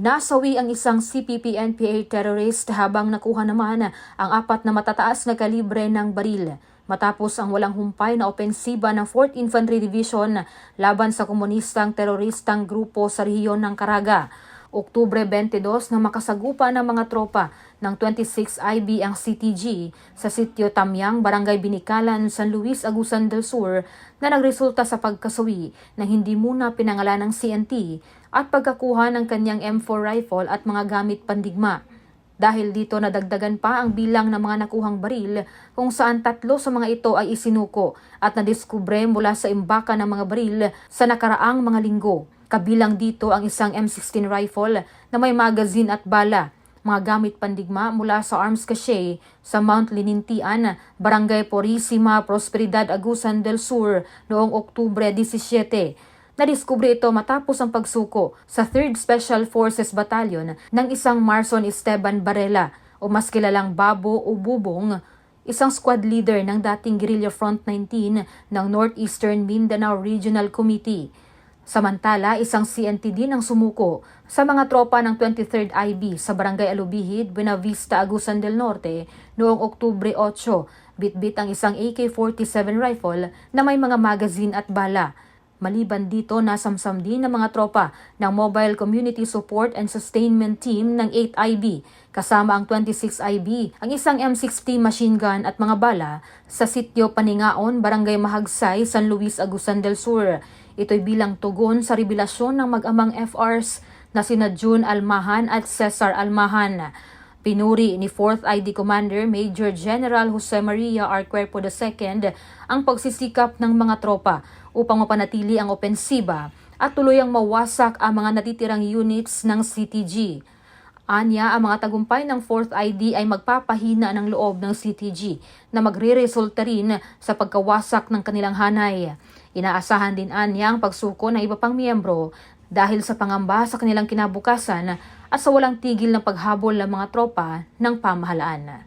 Nasawi ang isang CPP-NPA terrorist habang nakuha naman ang apat na matataas na kalibre ng baril matapos ang walang humpay na opensiba ng 4th Infantry Division laban sa komunistang teroristang grupo sa rehiyon ng Caraga. Oktubre 22 na makasagupa ng mga tropa ng 26 IB ang CTG sa sitio Tamyang, Barangay Binikalan, San Luis, Agusan del Sur na nagresulta sa pagkasawi ng hindi muna pinangalan ng CNT at pagkakuha ng kanyang M4 rifle at mga gamit pandigma. Dahil dito nadagdagan pa ang bilang ng mga nakuhang baril kung saan tatlo sa mga ito ay isinuko at nadiskubre mula sa imbaka ng mga baril sa nakaraang mga linggo. Kabilang dito ang isang M16 rifle na may magazine at bala, mga gamit pandigma mula sa arms cache sa Mount Linintian, Barangay Porissima, Prosperidad, Agusan del Sur noong Oktubre 17. Nadiskubre ito matapos ang pagsuko sa 3rd Special Forces Battalion ng isang Marson Esteban Barela o mas kilalang Babo o Bubong, isang squad leader ng dating Guerrilla Front 19 ng Northeastern Mindanao Regional Committee. Samantala, isang CNT din ang sumuko sa mga tropa ng 23rd IB sa Barangay Alubihid, Buenavista, Agusan del Norte noong Oktubre 8. Bitbit ang isang AK-47 rifle na may mga magazine at bala. Maliban dito, nasamsam din ng mga tropa ng Mobile Community Support and Sustainment Team ng 8IB kasama ang 26IB, ang isang M60 machine gun at mga bala sa sitio Paningaon, Barangay Mahagsay, San Luis, Agusan del Sur. Ito'y bilang tugon sa revelasyon ng mag-amang FRs na sina June Almahan at Cesar Almahan. Pinuri ni 4th ID Commander Major General Jose Maria R. Cuerpo II ang pagsisikap ng mga tropa upang mapanatili ang opensiba at tuluyang mawasak ang mga natitirang units ng CTG. Anya, ang mga tagumpay ng 4th ID ay magpapahina ng loob ng CTG na magre-resulta rin sa pagkawasak ng kanilang hanay. Inaasahan din anya ang pagsuko ng iba pang miyembro dahil sa pangamba sa kanilang kinabukasan at sa walang tigil ng paghabol ng mga tropa ng pamahalaan.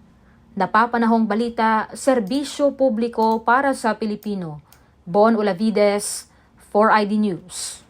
Napapanahong balita, serbisyo publiko para sa Pilipino. Bon Olavides, 4ID News.